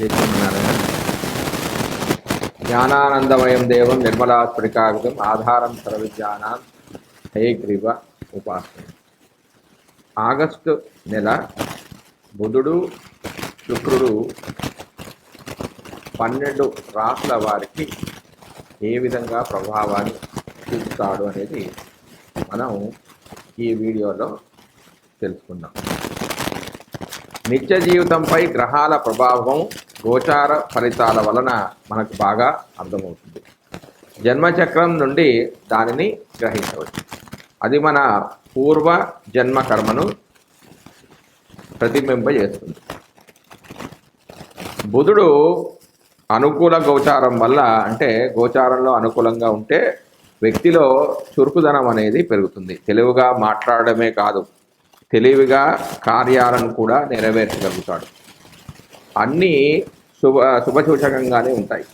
శ్రీమన్నారాయణ జ్ఞానానందమయం దేవం నిర్మలాస్ఫటికాగతం ఆధారం సర్వవిద్యానాం హయగ్రీవ ఉపాసన. ఆగస్టు నెల బుధుడు శుక్రుడు పన్నెండు రాసుల వారికి ఏ విధంగా ప్రభావాన్ని చూపుతాడు అనేది మనం ఈ వీడియోలో తెలుసుకుందాం. నిత్య జీవితంపై గ్రహాల ప్రభావం గోచార ఫలితాల వలన మనకు బాగా అర్థమవుతుంది. జన్మచక్రం నుండి దానిని గ్రహించవచ్చు. అది మన పూర్వ జన్మ కర్మను ప్రతిబింబజేస్తుంది బుధుడు అనుకూల గోచారం వల్ల అంటే గోచారంలో అనుకూలంగా ఉంటే వ్యక్తిలో చురుకుదనం అనేది పెరుగుతుంది. తెలివిగా మాట్లాడమే కాదు తెలివిగా కార్యాలను కూడా నెరవేర్చగలుగుతాడు. అన్నీ శుభ శుభసూచకంగానే ఉంటాయి.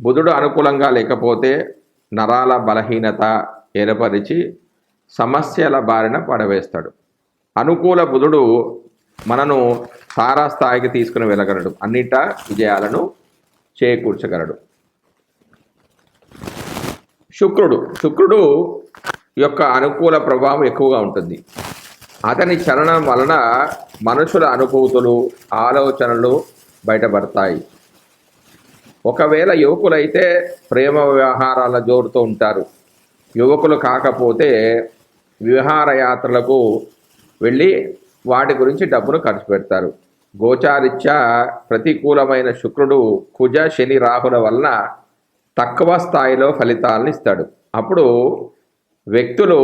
బుధుడు అనుకూలంగా లేకపోతే నరాల బలహీనత ఏర్పరిచి సమస్యల బారిన పడవేస్తాడు. అనుకూల బుధుడు మనను తారాస్థాయికి తీసుకుని వెళ్ళగలడు. అన్నిట విజయాలను చేకూర్చగలడు. శుక్రుడు శుక్రుడు యొక్క అనుకూల ప్రభావం ఎక్కువగా ఉంటుంది. అతని చలనం వలన మనుషుల అనుభూతులు ఆలోచనలు బయటపడతాయి. ఒకవేళ యువకులైతే ప్రేమ వ్యవహారాల జోరుతూ ఉంటారు. యువకులు కాకపోతే విహారయాత్రలకు వెళ్ళి వాటి గురించి డబ్బును ఖర్చు పెడతారు. గోచారిత్యా ప్రతికూలమైన శుక్రుడు కుజ శని రాహుల వలన తక్కువ స్థాయిలో ఫలితాలను ఇస్తాడు. అప్పుడు వ్యక్తులు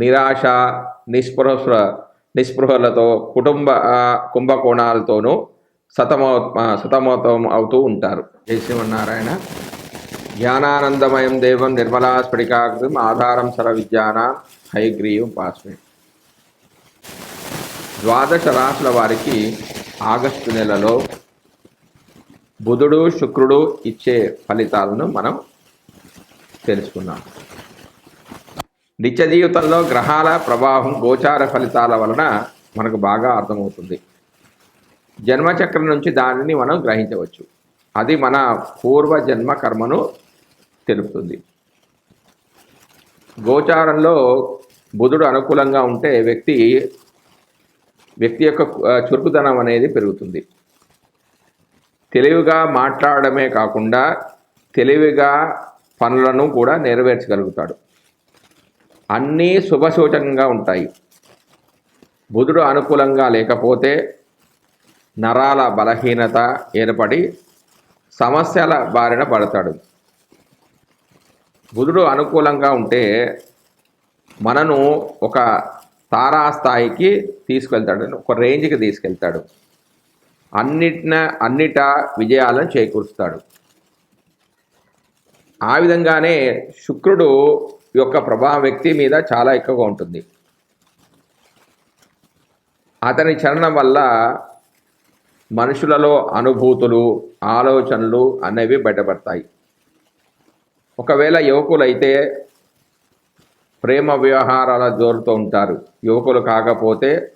నిరాశ నిస్పృహ నిస్పృహలతో కుటుంబ కుంభకోణాలతోనూ సతమౌ ఆ, సతమతం అవుతూ ఉంటారు. జై శ్రీమన్నారాయణ. జ్ఞానానందమయం దేవం నిర్మలా స్ఫటికాకృతం ఆధారం సర విజ్ఞాన హైగ్రీవం పాస్మే. ద్వాదశ రాసుల వారికి ఆగస్టు నెలలో బుధుడు శుక్రుడు ఇచ్చే ఫలితాలను మనం తెలుసుకున్నాం. నిత్య జీవితంలో గ్రహాల ప్రభావం గోచార ఫలితాల వలన మనకు బాగా అర్థమవుతుంది. జన్మచక్రం నుంచి దానిని మనం గ్రహించవచ్చు. అది మన పూర్వ జన్మ కర్మను తెలుపుతుంది. గోచారంలో బుధుడు అనుకూలంగా ఉంటే వ్యక్తి వ్యక్తి యొక్క చురుకుదనం అనేది పెరుగుతుంది. తెలివిగా మాట్లాడమే కాకుండా తెలివిగా పనులను కూడా నెరవేర్చగలుగుతాడు. అన్నీ శుభసూచకంగా ఉంటాయి. బుధుడు అనుకూలంగా లేకపోతే నరాల బలహీనత ఏర్పడి సమస్యల బారిన పడతాడు. బుధుడు అనుకూలంగా ఉంటే మనను ఒక తారా స్థాయికి తీసుకెళ్తాడు ఒక రేంజ్కి తీసుకెళ్తాడు. అన్నిటిన అన్నిటా విజయాలను చేకూరుస్తాడు. ఆ విధంగానే శుక్రుడు యొక్క ప్రభావం వ్యక్తి మీద చాలా ఎక్కువగా ఉంటుంది. అతని చలనం వల్ల మనుషులలో అనుభూతులు ఆలోచనలు అనేవి బయటపడతాయి. ఒకవేళ యువకులైతే ప్రేమ వ్యవహారాల జోరుతూ ఉంటారు. యువకులు కాకపోతే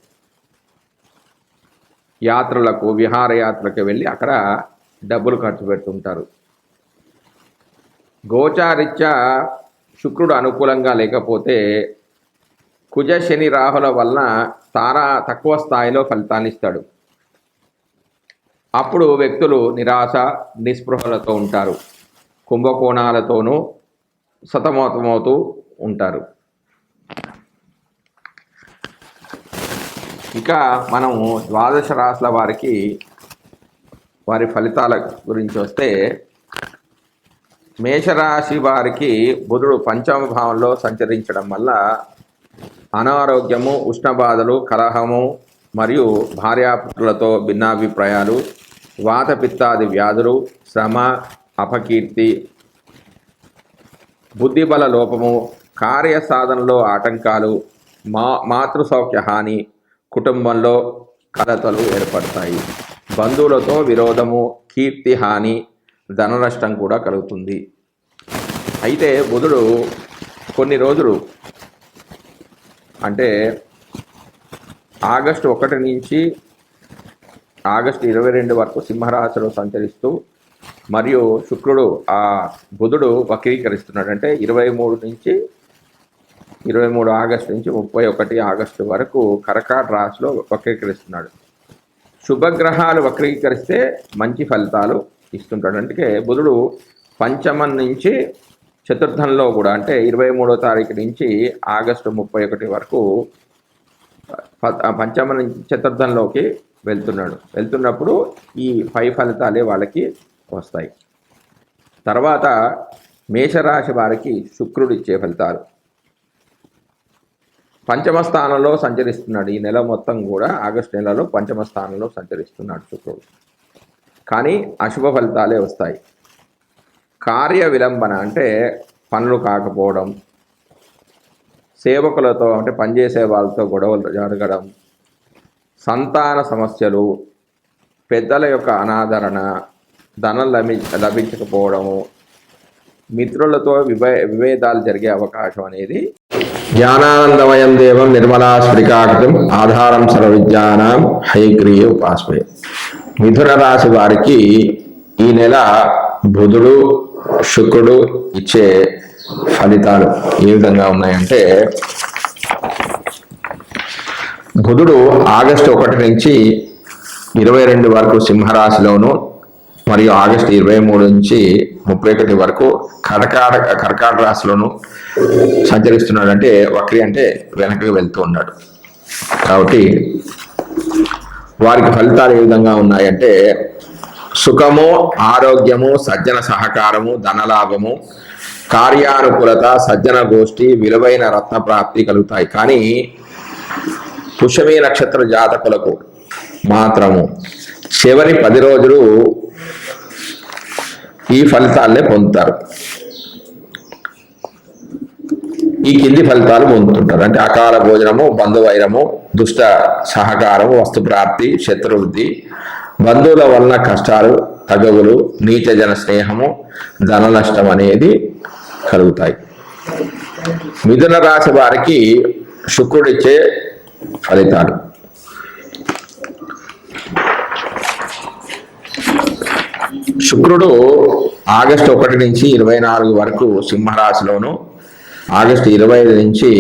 యాత్రలకు విహారయాత్రలకు వెళ్ళి అక్కడ డబ్బులు ఖర్చు పెడుతుంటారు. గోచారిత్యా శుక్రుడు అనుకూలంగా లేకపోతే కుజ శని రాహుల వలన తారా తక్కువ స్థాయిలో ఫలితాన్ని ఇస్తాడు. అప్పుడు వ్యక్తులు నిరాశ నిస్పృహలతో ఉంటారు. కుంభకోణాలతోనూ సతమతమవుతూ ఉంటారు. ఇక మనము ద్వాదశ రాశుల వారికి వారి ఫలితాల గురించి వస్తే మేషరాశి వారికి బుధుడు పంచమ భావంలో సంచరించడం వల్ల అనారోగ్యము ఉష్ణబాధలు కలహము మరియు భార్యాపుత్రులతో భిన్నాభిప్రాయాలు వాతపిత్తాది వ్యాధులు శ్రమ అపకీర్తి బుద్ధిబల లోపము కార్య సాధనలో ఆటంకాలు మా మాతృ సౌఖ్య హాని కుటుంబంలో కలతలు ఏర్పడతాయి. బంధువులతో విరోధము కీర్తి హాని ధన నష్టం కూడా కలుగుతుంది. అయితే బుధుడు కొన్ని రోజులు అంటే ఆగస్టు ఒకటి నుంచి ఆగస్టు ఇరవై రెండు వరకు సింహరాశిలో సంచరిస్తూ మరియు శుక్రుడు ఆ బుధుడు వక్రీకరిస్తున్నాడు. అంటే ఇరవై మూడు నుంచి ఇరవై మూడు ఆగస్టు నుంచి ముప్పై ఒకటి ఆగస్టు వరకు కర్కాట రాశిలో వక్రీకరిస్తున్నాడు. శుభగ్రహాలు వక్రీకరిస్తే మంచి ఫలితాలు ఇస్తుంటాడు. అంటే బుధుడు పంచమం నుంచి చతుర్థంలో కూడా అంటే ఇరవై మూడో తారీఖు నుంచి ఆగస్టు ముప్పై ఒకటి వరకు ప- పంచమ నుంచి చతుర్థంలోకి వెళ్తున్నాడు. వెళ్తున్నప్పుడు ఈ పై ఫలితాలే వాళ్ళకి వస్తాయి. తర్వాత మేషరాశి వారికి శుక్రుడు ఇచ్చే ఫలితాలు. పంచమ స్థానంలో సంచరిస్తున్నాడు. ఈ నెల మొత్తం కూడా ఆగస్టు నెలలో పంచమ స్థానంలో సంచరిస్తున్నాడు శుక్రుడు. కానీ అశుభ ఫలితాలే వస్తాయి. కార్య విలంబన అంటే పనులు కాకపోవడం సేవకులతో అంటే పనిచేసే వాళ్ళతో గొడవలు జరగడం సంతాన సమస్యలు పెద్దల యొక్క అనాదరణ ధనం లభి లభించకపోవడము మిత్రులతో విభే విభేదాలు జరిగే అవకాశం అనేది జ్ఞానానందమయం దేవం నిర్మలా స్ఫటికాకృతం ఆధారం సర్వ విద్యానాం హైగ్రీయ ఉపాస్మయ. మిథున రాశి వారికి ఈ నెల బుధుడు శుక్రుడు ఇచ్చే ఫలితాలు ఏ విధంగా ఉన్నాయంటే బుధుడు ఆగస్టు ఒకటి నుంచి ఇరవై రెండు వరకు సింహరాశిలోను మరియు ఆగస్టు ఇరవై మూడు నుంచి ముప్పై ఒకటి వరకు కర్కాట కర్కాట రాశిలోను సంచరిస్తున్నాడు. అంటే వక్రి అంటే వెనక్కి వెళ్తూ ఉన్నాడు. కాబట్టి వారికి ఫలితాలు ఏ విధంగా ఉన్నాయంటే సుఖము ఆరోగ్యము సజ్జన సహకారము ధనలాభము కార్యానుకూలత సజ్జన గోష్ఠి విలువైన రత్న ప్రాప్తి కలుగుతాయి. కానీ పుషమి నక్షత్ర జాతకులకు మాత్రము చివరి పది రోజులు ఈ ఫలితాలనే పొందుతారు. ఈ కింది ఫలితాలు పొందుతుంటారు. అంటే అకాల భోజనము బంధువైరము దుష్ట సహకారము వస్తు ప్రాప్తి శత్రువృద్ధి బంధువుల వలన కష్టాలు తగవులు నీచ జన స్నేహము ధన నష్టం అనేది కలుగుతాయి. మిథున రాశి వారికి శుక్రుడిచ్చే ఫలితాలు. శుక్రుడు ఆగస్టు ఒకటి నుంచి ఇరవై నాలుగు వరకు సింహరాశిలోను ఆగస్టు ఇరవై ఐదు నుంచి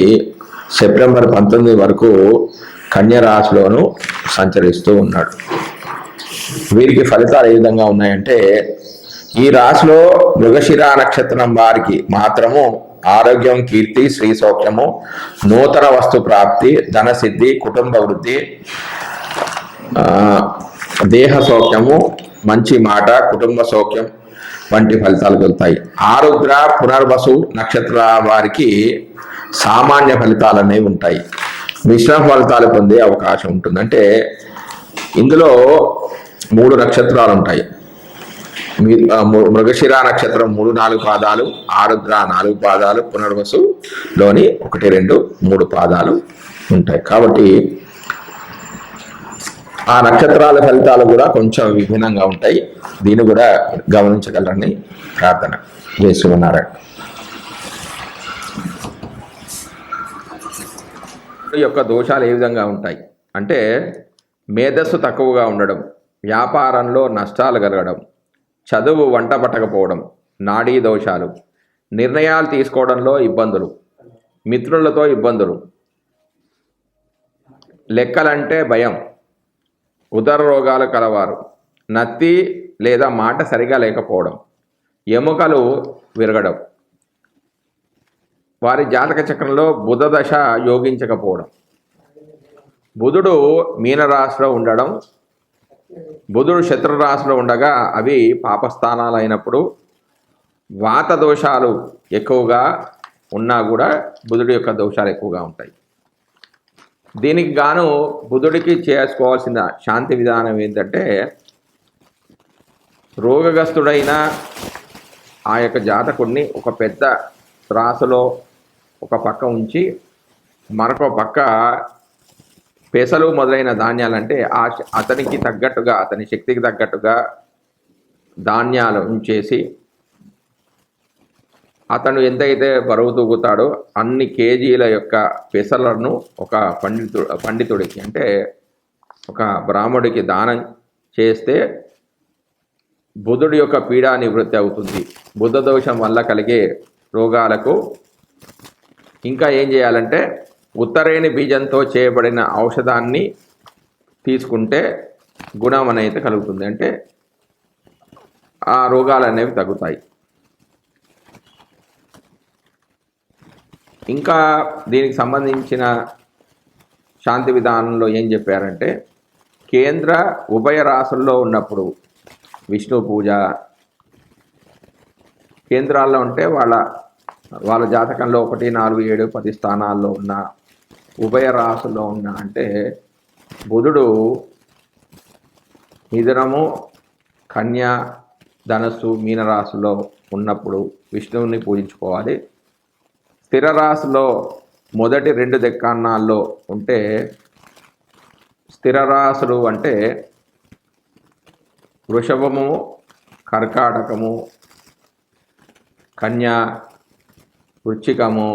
సెప్టెంబర్ పంతొమ్మిది వరకు కన్యరాశిలోను సంచరిస్తూ ఉన్నాడు. వీరికి ఫలితాలు ఏ విధంగా ఉన్నాయంటే ఈ రాశిలో మృగశిర నక్షత్రం వారికి మాత్రము ఆరోగ్యం కీర్తి శ్రీ సౌఖ్యము నూతన వస్తు ప్రాప్తి ధనసిద్ధి కుటుంబ వృద్ధి దేహ సౌఖ్యము మంచి మాట కుటుంబ సౌఖ్యం వంటి ఫలితాలు కలుగుతాయి ఆరుద్ర పునర్వసు నక్షత్ర వారికి సామాన్య ఫలితాలు అనేవి ఉంటాయి. మిశ్రమ ఫలితాలు పొందే అవకాశం ఉంటుంది. అంటే ఇందులో మూడు నక్షత్రాలు ఉంటాయి. మీ- మృగశిర నక్షత్రం మూడు నాలుగు పాదాలు ఆరుద్ర నాలుగు పాదాలు పునర్వసులోని ఒకటి రెండు మూడు పాదాలు ఉంటాయి. కాబట్టి ఆ నక్షత్రాల ఫలితాలు కూడా కొంచెం విభిన్నంగా ఉంటాయి. దీన్ని కూడా గమనించగలరని ప్రార్థన. చేసుకున్నారా యొక్క దోషాలు ఏ విధంగా ఉంటాయి? అంటే మేధస్సు తక్కువగా ఉండడం వ్యాపారంలో నష్టాలు కలగడం చదువు వంట పట్టకపోవడం నాడీ దోషాలు నిర్ణయాలు తీసుకోవడంలో ఇబ్బందులు మిత్రులతో ఇబ్బందులు లెక్కలంటే భయం ఉదర రోగాలు కలవారు. నత్తి లేదా మాట సరిగా లేకపోవడం. ఎముకలు విరగడం. వారి జాతక చక్రంలో బుధ దశ యోగించకపోవడం. బుధుడు మీనరాశిలో ఉండడం. బుధుడు శత్రు రాశిలో ఉండగా అవి పాపస్థానాలు అయినప్పుడు వాత దోషాలు ఎక్కువగా ఉన్నా కూడా బుధుడి యొక్క దోషాలు ఎక్కువగా ఉంటాయి. దీనికి గాను బుధుడికి చేసుకోవాల్సిన శాంతి విధానం ఏంటంటే రోగగ్రస్తుడైన ఆ యొక్క జాతకుడిని ఒక పెద్ద రాసులో ఒక పక్క ఉంచి మరొక పక్క పెసలు మొదలైన ధాన్యాలంటే ఆ అతనికి తగ్గట్టుగా అతని శక్తికి తగ్గట్టుగా ధాన్యాలు ఉంచేసి అతను ఎంతైతే బరువు తూగుతాడో అన్ని కేజీల యొక్క పెసలను ఒక పండితుడు పండితుడికి అంటే ఒక బ్రాహ్మడికి దానం చేస్తే బుధుడి యొక్క పీడా నివృత్తి అవుతుంది. బుధ దోషం వల్ల కలిగే రోగాలకు ఇంకా ఏం చేయాలంటే ఉత్తరేణి బీజంతో చేయబడిన ఔషధాన్ని తీసుకుంటే గుణం అనేది కలుగుతుంది. అంటే ఆ రోగాలు అనేవి తగ్గుతాయి. ఇంకా దీనికి సంబంధించిన శాంతి విధానంలో ఏం చెప్పారంటే కేంద్ర ఉభయ రాసుల్లో ఉన్నప్పుడు విష్ణు పూజ కేంద్రాల్లో ఉంటే వాళ్ళ వాళ్ళ జాతకంలో ఒకటి నాలుగు ఏడు పది స్థానాల్లో ఉన్న ఉభయ రాసుల్లో ఉన్న అంటే బుధుడు మిథునము కన్య ధనస్సు మీనరాశిలో ఉన్నప్పుడు విష్ణువుని పూజించుకోవాలి. స్థిర రాశిలో మొదటి రెండు దెక్కాన్నాల్లో ఉంటే స్థిర రాశులు అంటే వృషభము కర్కాటకము కన్య వృచ్చికము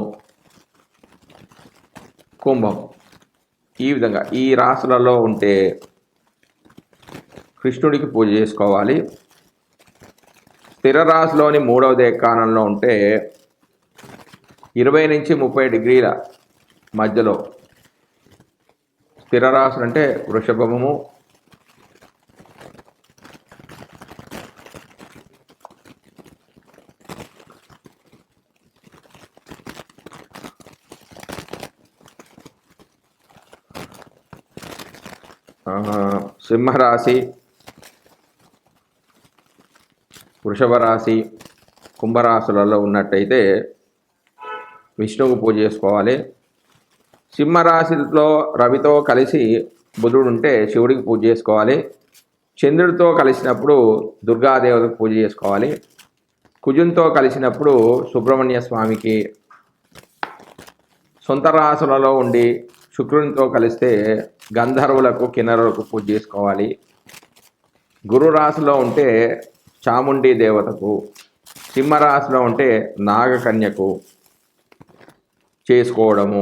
కుంభం. ఈ విధంగా ఈ రాశులలో ఉంటే కృష్ణుడికి పూజ చేసుకోవాలి. స్థిర రాశిలోని మూడవ దేకానంలో ఉంటే ఇరవై నుంచి ముప్పై డిగ్రీల మధ్యలో స్థిర రాశులు అంటే వృషభము సింహరాశి వృషభ రాశి కుంభరాశులలో ఉన్నట్టయితే విష్ణువుకు పూజ చేసుకోవాలి. సింహరాశిలో రవితో కలిసి బుధుడు ఉంటే శివుడికి పూజ చేసుకోవాలి. చంద్రుడితో కలిసినప్పుడు దుర్గాదేవతకు పూజ చేసుకోవాలి. కుజుంతో కలిసినప్పుడు సుబ్రహ్మణ్య స్వామికి సొంత రాసులలో ఉండి శుక్రునితో కలిస్తే గంధర్వులకు కిన్నరులకు పూజ చేసుకోవాలి. గురు రాశిలో ఉంటే చాముండి దేవతకు సింహరాశిలో ఉంటే నాగకన్యకు చేసుకోవడము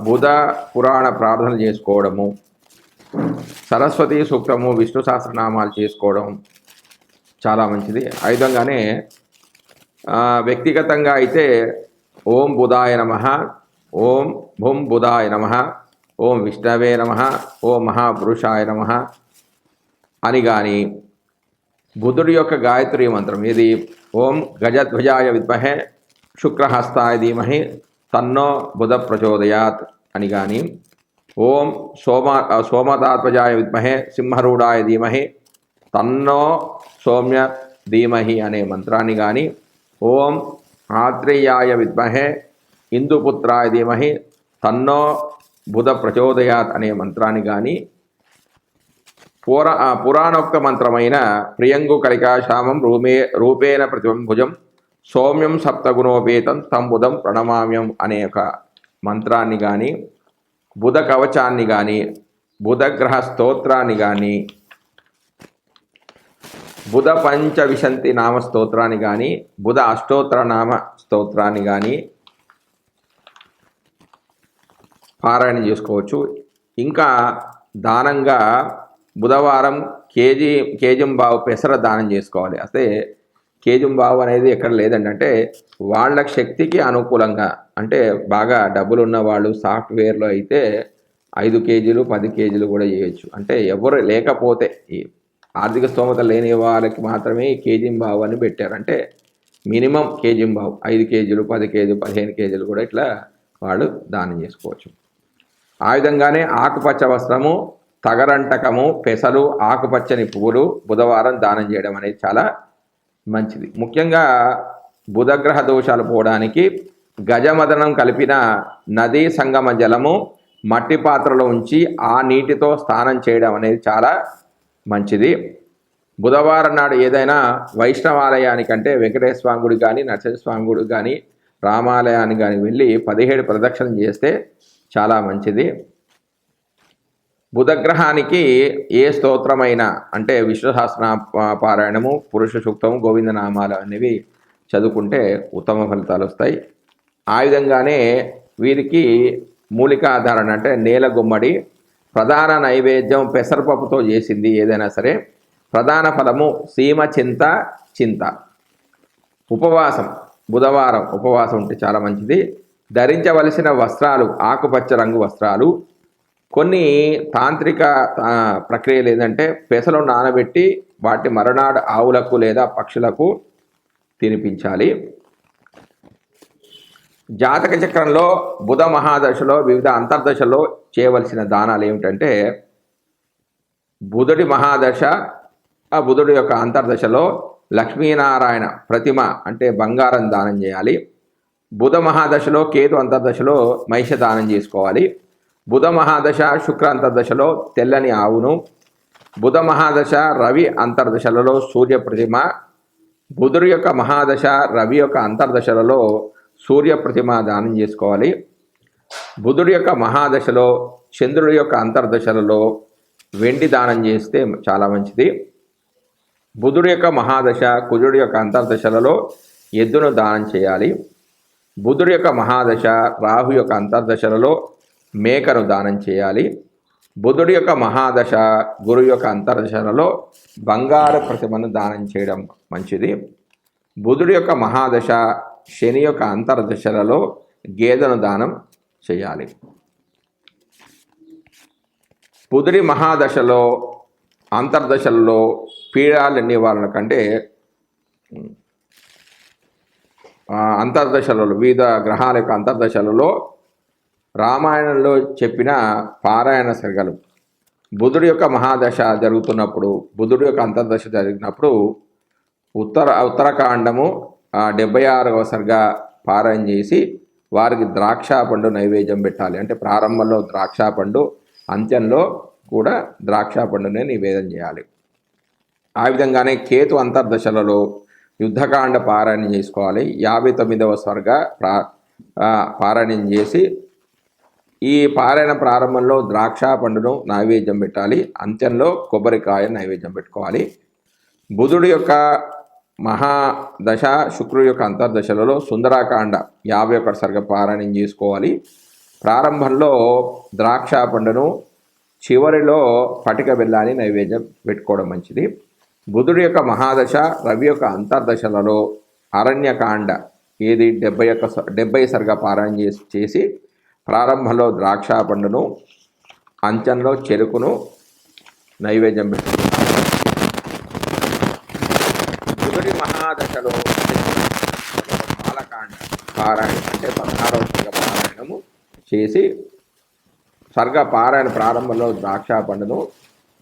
బుధ పురాణ ప్రార్థన చేసుకోవడము సరస్వతి సూక్తము విష్ణు సహస్రనామాలు చేసుకోవడం చాలా మంచిది. ఐదంగానే వ్యక్తిగతంగా అయితే ఓం బుధాయ నమ ఓం భుం బుధాయ నమ ఓం విష్ణవే నమ ఓం మహాపురుషాయ నమ అని కానీ బుధుడి యొక్క గాయత్రి మంత్రం ఇది ఓం గజధ్వజాయ విద్మహే శుక్రహస్తాయ ధీమహి తన్నో బుధ ప్రచోదయాత్ అని కానీ ఓం సోమ సోమతాత్మజాయ విద్మహే సింహరూఢాయ ధీమహి తన్నో సౌమ్య ధీమహి అనే మంత్రాన్ని కానీ ఓం ఆత్రేయాయ విద్మహే ఇందుపుత్రాయ ధీమహి తన్నో బుధ ప్రచోదయాత్ అనే మంత్రాన్ని కానీ పురా ఆ, పురాణోక్త మంత్రమైన ప్రియంగు కలికాశామం రూమే రూపేణ ప్రతిభుజం సౌమ్యం సప్తగుణోపేతం తంబుధం ప్రణమామ్యం అనే ఒక మంత్రాన్ని కానీ బుధ కవచాన్ని కానీ బుధగ్రహ స్తోత్రాన్ని కానీ బుధ పంచవిశంతి నామ స్తోత్రాన్ని కానీ బుధ అష్టోత్తర నామ స్తోత్రాన్ని కానీ పారాయణ చేసుకోవచ్చు. ఇంకా దానంగా బుధవారం కేజీ కేజంబావు పెసర దానం చేసుకోవాలి. అయితే కేజంబావు అనేది ఎక్కడ లేదండి. అంటే వాళ్ళ శక్తికి అనుకూలంగా అంటే బాగా డబ్బులు ఉన్న వాళ్ళు సాఫ్ట్వేర్లో అయితే ఐదు కేజీలు పది కేజీలు కూడా చేయొచ్చు. అంటే ఎవరు లేకపోతే ఈ ఆర్థిక స్తోమత లేని వాళ్ళకి మాత్రమే కేజీం బావు అని పెట్టారు. అంటే మినిమం కేజీంబావు ఐదు కేజీలు పది కేజీలు పదిహేను కేజీలు కూడా ఇట్లా వాళ్ళు దానం చేసుకోవచ్చు. ఆ విధంగానే ఆకుపచ్చ వస్త్రము తగరంటకము పెసలు ఆకుపచ్చని పువ్వులు బుధవారం దానం చేయడం అనేది చాలా మంచిది. ముఖ్యంగా బుధగ్రహ దోషాలు పోవడానికి గజమదనం కలిపిన నదీ సంగమ జలము మట్టి పాత్రలో ఉంచి ఆ నీటితో స్నానం చేయడం అనేది చాలా మంచిది. బుధవారం నాడు ఏదైనా వైష్ణవాలయానికంటే వెంకటేశ్వర స్వామి గుడి కానీ నరసింహ స్వామి గుడి కానీ రామాలయానికి కానీ వెళ్ళి పదిహేడు ప్రదక్షిణం చేస్తే చాలా మంచిది. బుధగ్రహానికి ఏ స్తోత్రమైన అంటే విశ్వశాస్త్ర పారాయణము పురుష సూక్తము గోవిందనామాలు అనేవి చదువుకుంటే ఉత్తమ ఫలితాలు వస్తాయి. ఆ విధంగానే వీరికి మూలికాధారణ అంటే నేల గుమ్మడి ప్రధాన నైవేద్యం పెసరపప్పుతో చేసింది ఏదైనా సరే ప్రధాన ఫలము సీమ చింత చింత. ఉపవాసం బుధవారం ఉపవాసం ఉంటే చాలా మంచిది. ధరించవలసిన వస్త్రాలు ఆకుపచ్చ రంగు వస్త్రాలు కొన్ని తాంత్రిక ప్రక్రియలు ఏంటంటే పెసలు నానబెట్టి వాటి మరునాడు ఆవులకు లేదా పక్షులకు తినిపించాలి. జాతక చక్రంలో బుధ మహాదశలో వివిధ అంతర్దశలో చేయవలసిన దానాలు ఏమిటంటే బుధుడి మహాదశ ఆ బుధుడి యొక్క అంతర్దశలో లక్ష్మీనారాయణ ప్రతిమ అంటే బంగారం దానం చేయాలి. బుధ మహాదశలో కేతు అంతర్దశలో మహిష దానం చేసుకోవాలి. బుధ మహాదశ శుక్ర అంతర్దశలో తెల్లని ఆవును బుధ మహాదశ రవి అంతర్దశలలో సూర్య ప్రతిమ బుధుడు యొక్క మహాదశ రవి యొక్క అంతర్దశలలో సూర్య ప్రతిమ దానం చేసుకోవాలి. బుధుడి యొక్క మహాదశలో చంద్రుడి యొక్క అంతర్దశలలో వెండి దానం చేస్తే చాలా మంచిది. బుధుడి యొక్క మహాదశ కుజుడి యొక్క అంతర్దశలలో ఎద్దును దానం చేయాలి. బుధుడి యొక్క మహాదశ రాహు యొక్క అంతర్దశలలో మేకను దానం చేయాలి. బుధుడి యొక్క మహాదశ గురు యొక్క అంతర్దశలలో బంగారు ప్రతిమను దానం చేయడం మంచిది. బుధుడి యొక్క మహాదశ శని యొక్క అంతర్దశలలో గేదెను దానం చేయాలి. బుధుడి మహాదశలో అంతర్దశలలో పీడాల నివారణ కంటే అంతర్దశలలో వివిధ గ్రహాల యొక్క అంతర్దశలలో రామాయణంలో చెప్పిన పారాయణ సరిగలు. బుధుడి యొక్క మహాదశ జరుగుతున్నప్పుడు బుధుడి యొక్క అంతర్దశ జరిగినప్పుడు ఉత్తర ఉత్తరకాండము డెబ్బై ఆరవ సరిగా పారాయణ చేసి వారికి ద్రాక్ష పండు నైవేద్యం పెట్టాలి. అంటే ప్రారంభంలో ద్రాక్ష పండు అంత్యంలో కూడా ద్రాక్ష పండునే నివేదన చేయాలి. ఆ విధంగానే కేతు అంతర్దశలలో యుద్ధకాండ పారాయణం చేసుకోవాలి. యాభై తొమ్మిదవ స్వర్గ ప్రా పారాయణం చేసి ఈ పారాయణ ప్రారంభంలో ద్రాక్ష పండును నైవేద్యం పెట్టాలి. అంత్యంలో కొబ్బరికాయ నైవేద్యం పెట్టుకోవాలి. బుధుడి యొక్క మహాదశ శుక్రుడి యొక్క అంతర్దశలలో సుందరాకాండ యాభై ఒకటి సరిగా పారాయణం చేసుకోవాలి. ప్రారంభంలో ద్రాక్ష పండును చివరిలో పటిక బెల్లాన్ని నైవేద్యం పెట్టుకోవడం మంచిది. బుధుడి యొక్క మహాదశ రవి యొక్క అంతర్దశలలో అరణ్యకాండ ఏది డెబ్బై యొక్క డెబ్బై సరిగా పారాయణ చేసి చేసి ప్రారంభంలో ద్రాక్ష పండును అంచంలో చెరుకును నైవేద్యం పెట్టుకుంటారు మొదటి మహాదశలో బాలకాండ పారాయణ అంటే పదహారవ సర్గ పారాయణము చేసి సర్గ పారాయణ ప్రారంభంలో ద్రాక్ష పండును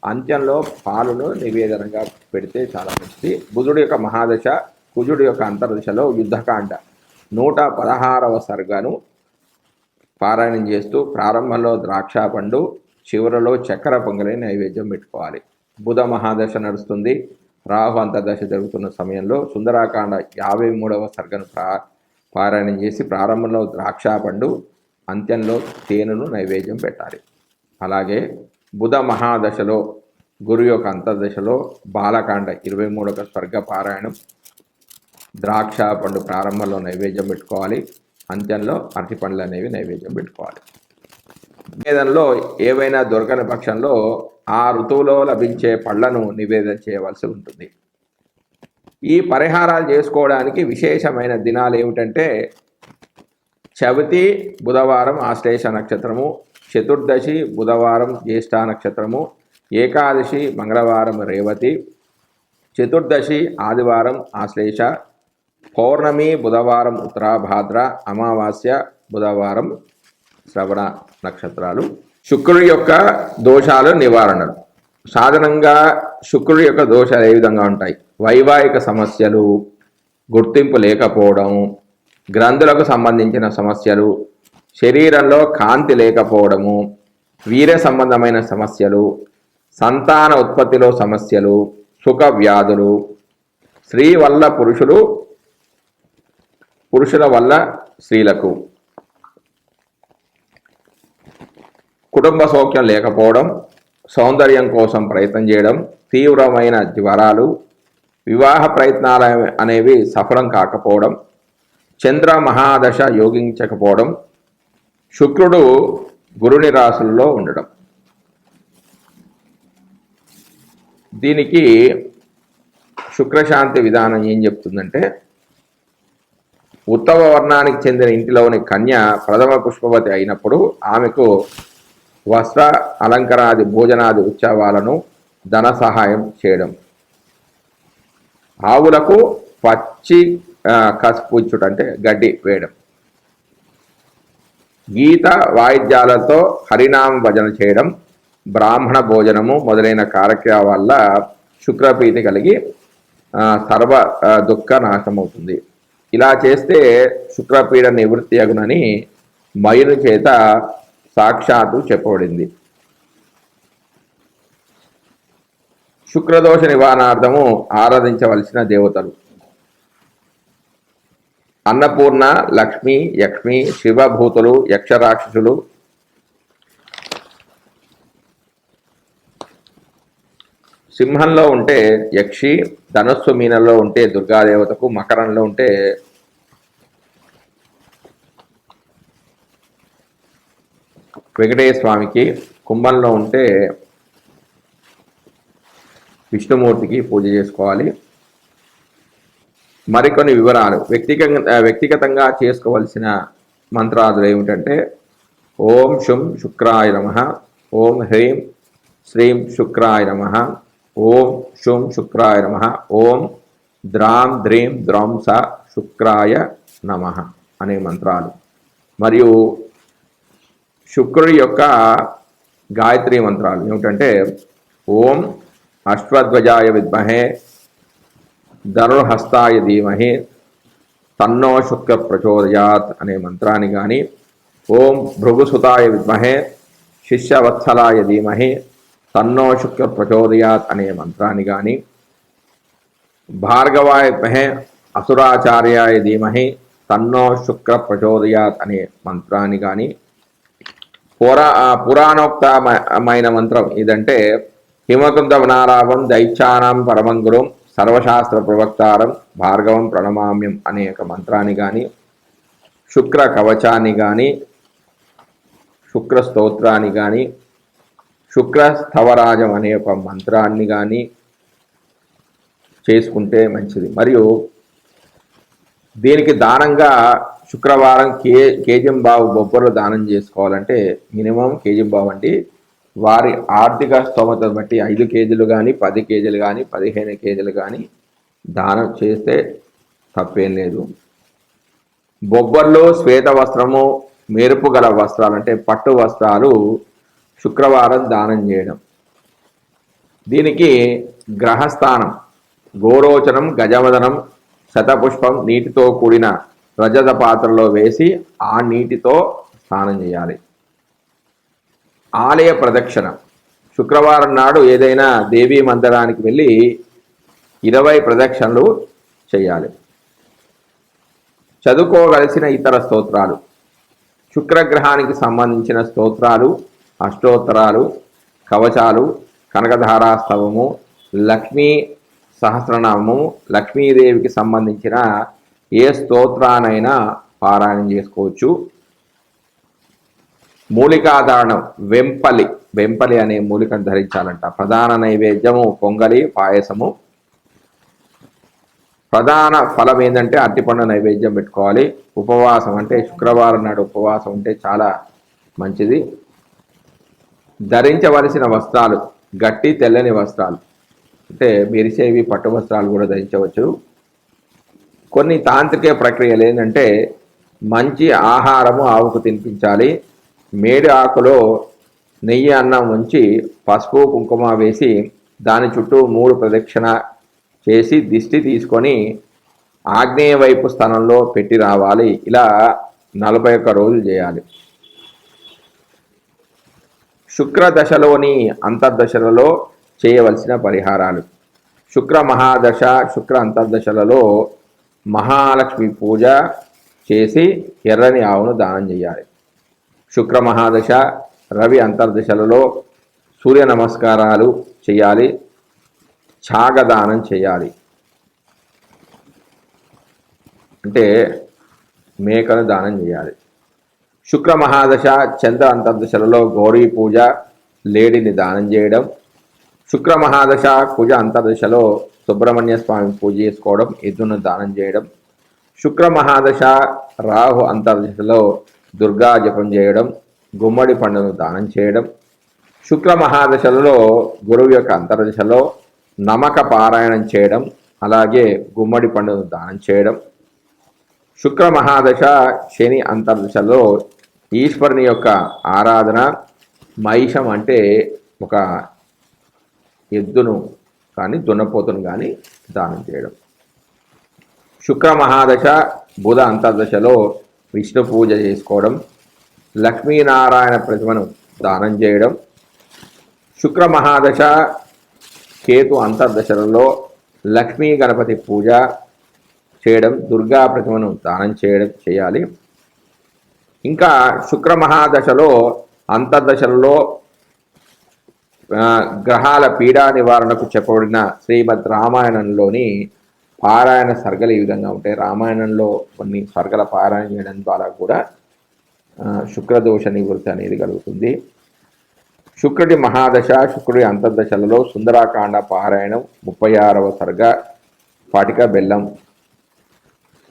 అంత్యంలో పాలును నివేదనగా పెడితే చాలా మంచిది. బుధుడి యొక్క మహాదశ కుజుడి యొక్క అంతర్దశలో యుద్ధకాండ. నూట పదహారవ సర్గను పారాయణం చేస్తూ ప్రారంభంలో ద్రాక్ష పండు చివరలో చక్కెర పొంగలి నైవేద్యం పెట్టుకోవాలి. బుధ మహాదశ నడుస్తుంది. రాహు అంతర్దశ జరుగుతున్న సమయంలో సుందరాకాండ యాభై మూడవ సర్గను ప్రా పారాయణం చేసి ప్రారంభంలో ద్రాక్ష పండు అంత్యంలో తేనెను నైవేద్యం పెట్టాలి. అలాగే బుధ మహాదశలో గురు యొక్క అంతర్దశలో బాలకాండ ఇరవై మూడవ స్వర్గ పారాయణం ద్రాక్ష పండు ప్రారంభంలో నైవేద్యం పెట్టుకోవాలి. అంత్యంలో అరటి పండ్లు అనేవి నైవేద్యం పెట్టుకోవాలి. నివేదనలో ఏవైనా దొరకని పక్షంలో ఆ ఋతువులో లభించే పళ్ళను నివేదన చేయవలసి ఉంటుంది. ఈ పరిహారాలు చేసుకోవడానికి విశేషమైన దినాలు ఏమిటంటే చవితి బుధవారం ఆశ్లేష నక్షత్రము చతుర్దశి బుధవారం జ్యేష్ఠ నక్షత్రము ఏకాదశి మంగళవారం రేవతి చతుర్దశి ఆదివారం ఆశ్లేష పౌర్ణమి బుధవారం ఉత్తరాభాద్ర అమావాస్య బుధవారం శ్రవణ నక్షత్రాలు. శుక్రుడి యొక్క దోషాలు నివారణలు సాధారణంగా శుక్రుడి యొక్క దోషాలు ఏ విధంగా ఉంటాయి? వైవాహిక సమస్యలు గుర్తింపు లేకపోవడం గ్రంథులకు సంబంధించిన సమస్యలు శరీరంలో కాంతి లేకపోవడము వీర సంబంధమైన సమస్యలు సంతాన ఉత్పత్తిలో సమస్యలు సుఖ వ్యాధులు స్త్రీ వల్ల పురుషులు పురుషుల వల్ల స్త్రీలకు కుటుంబ సౌఖ్యం లేకపోవడం సౌందర్యం కోసం ప్రయత్నం చేయడం తీవ్రమైన జ్వరాలు వివాహ ప్రయత్నాలు అనేవి సఫలం కాకపోవడం చంద్ర మహాదశ యోగించకపోవడం శుక్రుడు గురుని రాసుల్లో ఉండడం. దీనికి శుక్రశాంతి విధానం ఏం చెప్తుందంటే ఉత్తమ వర్ణానికి చెందిన ఇంటిలోని కన్య ప్రథమ పుష్పవతి అయినప్పుడు ఆమెకు వస్త్ర అలంకరణాది భోజనాది ఉత్సవాలను ధన సహాయం చేయడం. ఆవులకు పచ్చి ఆ, అంటే గడ్డి వేయడం. గీత వాయిద్యాలతో హరినామ భజన చేయడం బ్రాహ్మణ భోజనము మొదలైన కార్యక్రమాల వల్ల శుక్రప్రీతి కలిగి సర్వ దుఃఖ నాశమవుతుంది ఇలా చేస్తే శుక్రపీడ నివృత్తి అగునని మయుని చేత సాక్షాత్తు చెప్పబడింది. శుక్రదోష నివారణార్థము ఆరాధించవలసిన దేవతలు. అన్నపూర్ణ లక్ష్మి యక్ష్మి శివభూతులు యక్షరాక్షసులు సింహంలో ఉంటే యక్షి ధనస్సు మీనంలో ఉంటే దుర్గాదేవతకు మకరంలో ఉంటే వెంకటేశ్వర స్వామికి కుంభంలో ఉంటే విష్ణుమూర్తికి పూజ చేసుకోవాలి. మరికొన్ని వివరాలు. వ్యక్తిగంగా వ్యక్తిగతంగా చేసుకోవలసిన మంత్రాదులు ఏమిటంటే ఓం శుం శుక్రాయ నమ ఓం హ్రీం శ్రీం శుక్రాయ నమ ఓం శుం శుక్రాయ నమ ఓం ద్రాం ద్రీం ద్రౌంస శుక్రాయ నమ అనే మంత్రాలు. మరియు శుక్రుడి యొక్క గాయత్రి మంత్రాలు ఏమిటంటే ఓం అశ్వధ్వజాయ విద్మహే ధనుర్హస్తాయ ధీమహి తన్నో శుక్ర ప్రచోదయాత్ అనే మంత్రాన్ని కానీ ఓం భృగుసుతాయ విద్మహే శిష్యవత్సలాయ ధీమహి తన్నో శుక్ర ప్రచోదయాత్ అనే మంత్రాన్ని కానీ భార్గవాయ మహే అసురాచార్యాయ ధీమహి తన్నో శుక్ర ప్రచోదయాత్ అనే మంత్రాన్ని కానీ పురా ఆ పురాణోక్తమైన మంత్రం ఇదంటే హిమకుంద వనారావం పరమం పరమంగురం సర్వశాస్త్ర ప్రవక్తారం భార్గవం ప్రణమామ్యం అనే ఒక మంత్రాన్ని కానీ శుక్ర కవచాన్ని కానీ శుక్ర స్తోత్రాన్ని కానీ శుక్ర స్థవరాజం అనే ఒక మంత్రాన్ని కానీ చేసుకుంటే మంచిది. మరియు దీనికి దానంగా శుక్రవారం కే కేజీం బొబ్బర్లు దానం చేసుకోవాలంటే మినిమం కేజీం అంటే వారి ఆర్థిక స్తోమత బట్టి ఐదు కేజీలు కానీ పది కేజీలు కానీ పదిహేను కేజీలు కానీ దానం చేస్తే తప్పేం లేదు. బొబ్బర్లు శ్వేత వస్త్రము మెరుపు గల వస్త్రాలు అంటే పట్టు వస్త్రాలు శుక్రవారం దానం చేయడం. దీనికి గ్రహస్థానం గోరోచనం గజవదనం శతపుష్పం నీటితో కూడిన రజత పాత్రలో వేసి ఆ నీటితో స్నానం చేయాలి. ఆలయ ప్రదక్షిణ. శుక్రవారం నాడు ఏదైనా దేవీ మందిరానికి వెళ్ళి ఇరవై ప్రదక్షిణలు చేయాలి. చదువుకోవలసిన ఇతర స్తోత్రాలు. శుక్రగ్రహానికి సంబంధించిన స్తోత్రాలు అష్టోత్తరాలు కవచాలు కనకధారాస్తవము లక్ష్మీ సహస్రనామము లక్ష్మీదేవికి సంబంధించిన ఏ స్తోత్రానైనా పారాయణం చేసుకోవచ్చు. మూలికాధారణం వెంపలి. వెంపలి అనే మూలికను ధరించాలంట. ప్రధాన నైవేద్యము పొంగలి పాయసము. ప్రధాన ఫలం ఏంటంటే అరటిపండు నైవేద్యం పెట్టుకోవాలి. ఉపవాసం అంటే శుక్రవారం నాడు ఉపవాసం ఉంటే చాలా మంచిది. ధరించవలసిన వస్త్రాలు గట్టి తెల్లని వస్త్రాలు. అంటే మెరిసేవి పట్టు వస్త్రాలు కూడా ధరించవచ్చు. కొన్ని తాంత్రిక ప్రక్రియలు ఏంటంటే మంచి ఆహారము ఆవుకు తినిపించాలి. మేడి ఆకులో నెయ్యి అన్నం ఉంచి పసుపు కుంకుమ వేసి దాని చుట్టూ మూడు ప్రదక్షిణ చేసి దిష్టి తీసుకొని ఆగ్నేయ వైపు స్థానంలో పెట్టి రావాలి. ఇలా నలభై ఒక్క రోజులు చేయాలి. శుక్ర దశలోని అంతర్దశలలో చేయవలసిన పరిహారాలు. శుక్ర మహాదశ శుక్ర అంతర్దశలలో మహాలక్ష్మి పూజ చేసి ఎర్రని ఆవును దానం చేయాలి. శుక్ర మహాదశ రవి అంతర్దశలలో సూర్య నమస్కారాలు చేయాలి. ఛాగదానం చేయాలి. అంటే మేకను దానం చేయాలి. శుక్ర మహాదశ చంద్ర అంతర్దశలలో గౌరీ పూజ లేడిని దానం చేయడం శుక్ర మహాదశ కుజ అంతర్దశలో సుబ్రహ్మణ్య స్వామి పూజ చేసుకోవడం ఎద్దును దానం చేయడం. శుక్ర మహాదశ రాహు అంతర్దశలో దుర్గా జపం చేయడం గుమ్మడి పండును దానం చేయడం. శుక్ర మహాదశలలో గురువు యొక్క అంతర్దశలో నమక పారాయణం చేయడం అలాగే గుమ్మడి పండును దానం చేయడం. శుక్ర మహాదశ శని అంతర్దశలో ఈశ్వరుని యొక్క ఆరాధన. మహిషం అంటే ఒక ఎద్దును కానీ దున్నపోతును కానీ దానం చేయడం. శుక్ర మహాదశ బుధ అంతర్దశలో విష్ణు పూజ చేసుకోవడం లక్ష్మీనారాయణ ప్రతిమను దానం చేయడం. శుక్ర మహాదశ కేతు అంతర్దశలలో లక్ష్మీ గణపతి పూజ చేయడం దుర్గా ప్రతిమను దానం చేయడం చేయాలి. ఇంకా శుక్ర మహాదశలో అంతర్దశలలో గ్రహాల పీడా నివారణకు చెప్పబడిన శ్రీమద్ రామాయణంలోని పారాయణ సర్గలు ఈ విధంగా ఉంటాయి. రామాయణంలో కొన్ని సర్గల పారాయణ చేయడం ద్వారా కూడా శుక్రదోష నివృత్తి అనేది కలుగుతుంది. శుక్రుడి మహాదశ శుక్రుడి అంతర్దశలలో సుందరాకాండ పారాయణం ముప్పై ఆరవ సర్గ పటిక బెల్లం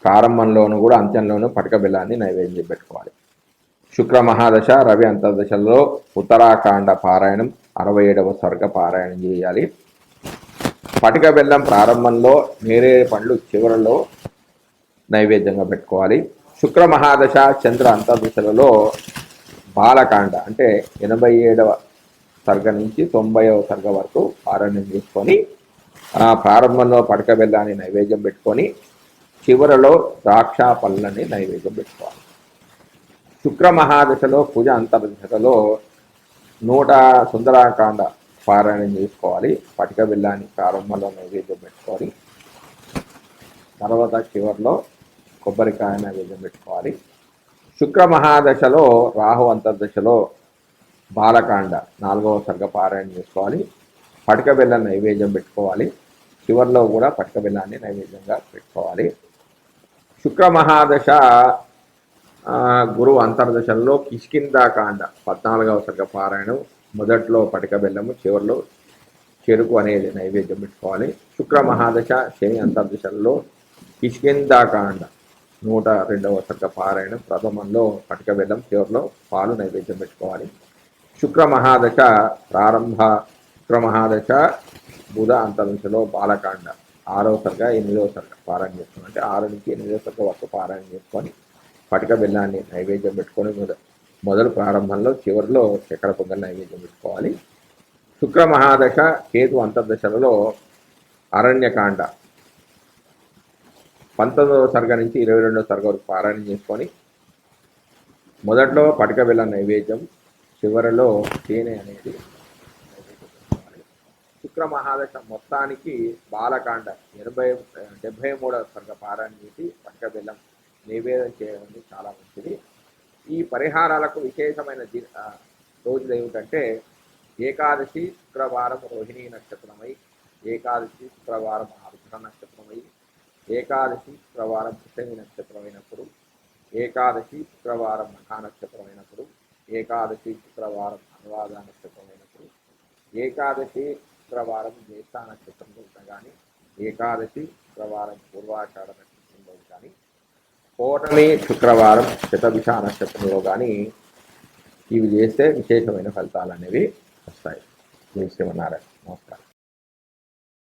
ప్రారంభంలోను కూడా అంత్యంలోనూ పటిక బెల్లాన్ని నైవేద్యం పెట్టుకోవాలి. శుక్ర మహాదశ రవి అంతర్దశలో ఉత్తరాఖండ పారాయణం అరవై ఏడవ స్వర్గ పారాయణం చేయాలి. పటిక బెల్లం ప్రారంభంలో నేరేడు పండ్లు చివరలో నైవేద్యంగా పెట్టుకోవాలి. శుక్ర మహాదశ చంద్ర అంతర్దశలలో బాలకాండ అంటే ఎనభై ఏడవ సర్గ నుంచి తొంభైవ సర్గ వరకు పారాయణం చేసుకొని ప్రారంభంలో పడక బెల్లాన్ని నైవేద్యం పెట్టుకొని చివరలో ద్రాక్ష పళ్ళని నైవేద్యం పెట్టుకోవాలి. శుక్ర మహాదశలో పూజ అంతర్దశలో నూట సుందరాకాండ పారాయణం చేసుకోవాలి. పటిక బిల్లాన్ని ప్రారంభంలో నైవేద్యం పెట్టుకోవాలి. తర్వాత చివరిలో కొబ్బరికాయ నైవేద్యం పెట్టుకోవాలి. శుక్ర మహాదశలో రాహు అంతర్దశలో బాలకాండ నాలుగవ సర్గ పారాయణ చేసుకోవాలి. పటిక బెల్లం నైవేద్యం పెట్టుకోవాలి. చివరిలో కూడా పటిక బెల్లాన్ని నైవేద్యంగా పెట్టుకోవాలి. శుక్ర మహాదశ గురువు అంతర్దశల్లో కిష్కిందాకాండ పద్నాలుగవ సర్గ పారాయణం మొదట్లో పటిక బెల్లము చివరిలో చెరుకు అనేది నైవేద్యం పెట్టుకోవాలి. శుక్ర మహాదశ శని అంతర్దశల్లో కిష్కిందాకాండ నూట రెండవ సర్గ పారాయణం ప్రథమంలో పటిక బెల్లం చివరిలో పాలు నైవేద్యం పెట్టుకోవాలి. శుక్ర మహాదశ ప్రారంభ శుక్ర మహాదశ బుధ అంతర్దశలో బాలకాండ ఆరవ సర్గ ఎనిమిదవ సర్గ పారాయణ చేసుకోవాలి అంటే ఆరు నుంచి ఎనిమిదవ సర్గ వరకు పారాయణ చేసుకొని పటక బెల్లాన్ని నైవేద్యం పెట్టుకొని మొదలు ప్రారంభంలో చివరిలో చక్కెర పొంగల్ నైవేద్యం పెట్టుకోవాలి. శుక్ర మహాదశ కేతు అంతర్దశలలో అరణ్యకాండ. పంతొమ్మిదవ సర్గ నుంచి ఇరవై రెండవ సర్గ వరకు పారాయణం చేసుకొని మొదట్లో పటక బెల్లం నైవేద్యం చివరిలో తేనె అనేది శుక్ర మహాదశ మొత్తానికి బాలకాండ ఎనభై డెబ్బై మూడవ సర్గ పారాయణ చేసి పటక బెల్లం నివేదన చేయడం చాలా మంచిది. ఈ పరిహారాలకు విశేషమైన రోజులు ఏమిటంటే ఏకాదశి శుక్రవారం రోహిణీ నక్షత్రమై ఏకాదశి శుక్రవారం ఆరుద్ర నక్షత్రమై ఏకాదశి శుక్రవారం పుష్యమి నక్షత్రమైనప్పుడు ఏకాదశి శుక్రవారం మఖా నక్షత్రమైనప్పుడు ఏకాదశి శుక్రవారం అనువాద నక్షత్రమైనప్పుడు ఏకాదశి శుక్రవారం జ్యేష్ఠ నక్షత్రంలో కానీ ఏకాదశి శుక్రవారం పూర్వాషాఢ నక్షత్రం పౌర్ణమి శుక్రవారం శతభిష నక్షత్రంలో కానీ ఇవి చేస్తే విశేషమైన ఫలితాలు అనేవి వస్తాయి. జై శ్రీమన్నారాయణ. నమస్కారం.